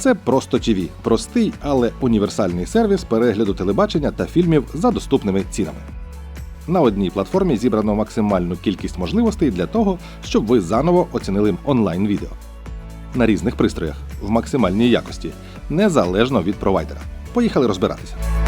Це просто ТВ – простий, але універсальний сервіс перегляду телебачення та фільмів за доступними цінами. На одній платформі зібрано максимальну кількість можливостей для того, щоб ви заново оцінили онлайн-відео на різних пристроях в максимальній якості, незалежно від провайдера. Поїхали розбиратися.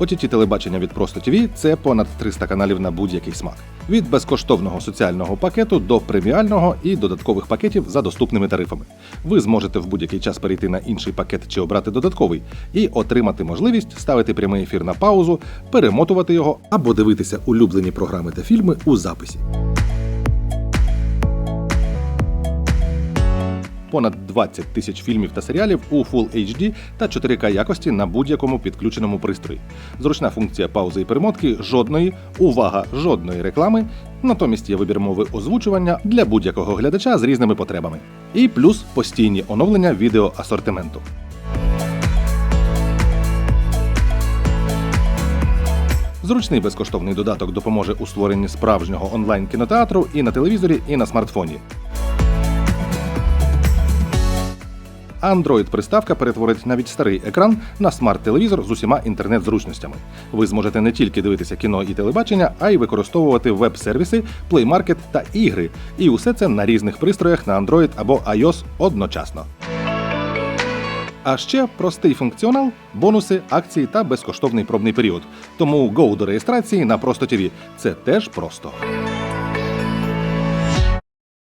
OTT телебачення від Просто ТВ – це понад 300 каналів на будь-який смак. Від безкоштовного соціального пакету до преміального і додаткових пакетів за доступними тарифами. Ви зможете в будь-який час перейти на інший пакет чи обрати додатковий і отримати можливість ставити прямий ефір на паузу, перемотувати його або дивитися улюблені програми та фільми у записі. Понад 20 тисяч фільмів та серіалів у Full HD та 4К якості на будь-якому підключеному пристрої. Зручна функція паузи і перемотки жодної, увага, жодної реклами. Натомість є вибір мови озвучування для будь-якого глядача з різними потребами. І плюс постійні оновлення відеоасортименту. Зручний безкоштовний додаток допоможе у створенні справжнього онлайн кінотеатру і на телевізорі, і на смартфоні. Android-приставка перетворить навіть старий екран на смарт-телевізор з усіма інтернет-зручностями. Ви зможете не тільки дивитися кіно і телебачення, а й використовувати веб-сервіси, Market та ігри. І усе це на різних пристроях на Android або iOS одночасно. А ще простий функціонал, бонуси, акції та безкоштовний пробний період. Тому go до реєстрації на Просто ТВ. Це теж просто.